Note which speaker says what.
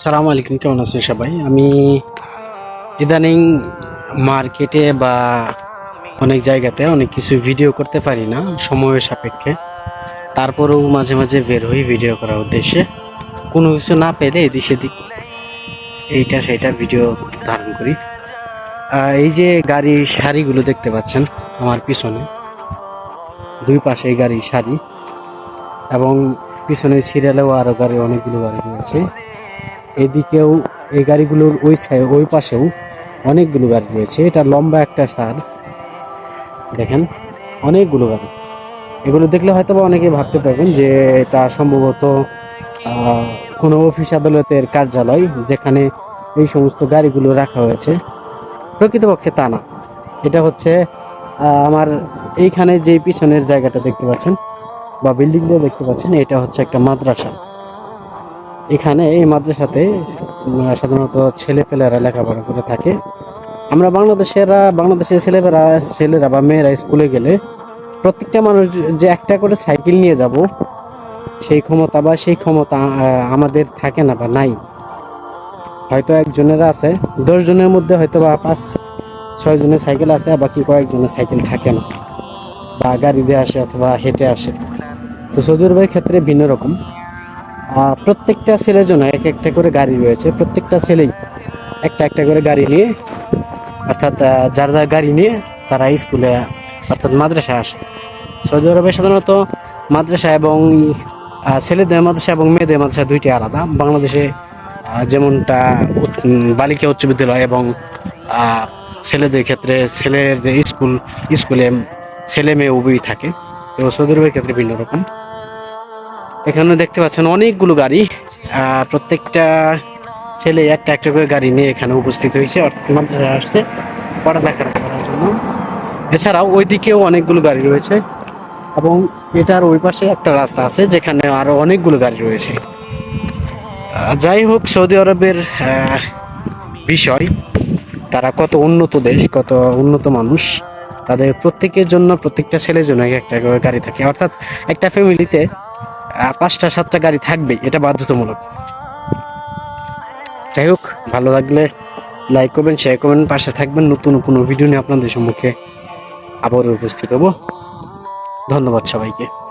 Speaker 1: সালাম আলাইকুম, কেমন আছেন সবাই? আমি ইদানিং মার্কেটে বা অনেক জায়গাতে অনেক কিছু ভিডিও করতে পারি না, সময়ের সাপেক্ষে। তারপরেও মাঝে মাঝে বের হই ভিডিও করার উদ্দেশ্যে। কোনো কিছু না পেলে এদিক সেদিক এইটা সেইটা ভিডিও ধারণ করি। এই যে গাড়ির সারিগুলো দেখতে পাচ্ছেন আমার পিছনে, দুই পাশে গাড়ির শাড়ি এবং পিছনে সিরিয়ালেও আরও গাড়ি, অনেকগুলো গাড়ি রয়েছে। এদিকেও এই গাড়িগুলোর ওই ওই পাশেও অনেকগুলো গাড়ি রয়েছে। এটা লম্বা একটা সার। দেখেন, অনেকগুলো গাড়ি। এগুলো দেখলে হয়তো বা অনেকে ভাবতে পারবেন যে এটা সম্ভবত কোনো অফিস আদালতের কার্যালয় যেখানে এই সমস্ত গাড়িগুলো রাখা হয়েছে। প্রকৃতপক্ষে তা না। এটা হচ্ছে আমার এইখানে যে পিছনের জায়গাটা দেখতে পাচ্ছেন, বা বিল্ডিংটা দেখতে পাচ্ছেন, এটা হচ্ছে একটা মাদ্রাসা। এখানে এই মাদ্রাসাতে সাধারণত ছেলেপেলেরা লেখাপড়া করে থাকে। আমরা বাংলাদেশেরা, বাংলাদেশের ছেলেপেরা ছেলেরা বা মেয়েরা স্কুলে গেলে প্রত্যেকটা মানুষ যে একটা করে সাইকেল নিয়ে যাব, সেই ক্ষমতা বা সেই ক্ষমতা আমাদের থাকে না বা নাই। হয়তো একজনের আছে দশ জনের মধ্যে হয়তো বা পাঁচ, ছয় জনের সাইকেল আছে আর বাকি কয়েকজনের সাইকেল থাকে না। বা গাড়ি দিয়ে আসে অথবা হেঁটে আসে। তো সৌদি আরবের ক্ষেত্রে ভিন্ন রকম। প্রত্যেকটা ছেলের জন্য এক একটা করে গাড়ি রয়েছে, প্রত্যেকটা ছেলেই একটা একটা করে গাড়ি নিয়ে, অর্থাৎ যার যার গাড়ি নিয়ে তারা স্কুলে, অর্থাৎ মাদ্রাসায় আসে। সৌদি আরবে সাধারণত মাদ্রাসা এবং ছেলেদের মাদ্রাসা এবং মেয়েদের মাদ্রাসা দুইটি আলাদা। বাংলাদেশে যেমনটা বালিকা উচ্চ বিদ্যালয় এবং ছেলেদের ক্ষেত্রে ছেলেদের স্কুল, স্কুলে ছেলে মেয়ে উভয়ই থাকে। তো সৌদি আরবের ক্ষেত্রে ভিন্ন রকম। এখানে দেখতে পাচ্ছেন অনেকগুলো গাড়ি। প্রত্যেকটা ছেলে একটা একটা করে গাড়ি নিয়ে এখানে উপস্থিত হয়েছে মাদ্রাসায় আসছে পড়ালেখা করার জন্য। এছাড়াও ওইদিকেও অনেকগুলো গাড়ি রয়েছে এবং এটার ওই পাশে একটা রাস্তা আছে যেখানে আরও অনেকগুলো গাড়ি রয়েছে। যাই হোক, সৌদি আরবের বিষয়, তারা কত উন্নত দেশ, কত উন্নত মানুষ, তাদের প্রত্যেকের জন্য, প্রত্যেকটা ছেলের জন্য এক একটা গাড়ি থাকে। অর্থাৎ একটা ফ্যামিলিতে পাঁচটা, সাতটা গাড়ি থাকবেই এটা বাধ্যতামূলক। যাই হোক, ভালো লাগলে লাইক করবেন শেয়ার করবেন, পাশে থাকবেন। নতুন কোনো ভিডিও নিয়ে আপনাদের সম্মুখে আবারও উপস্থিত হব। ধন্যবাদ সবাইকে।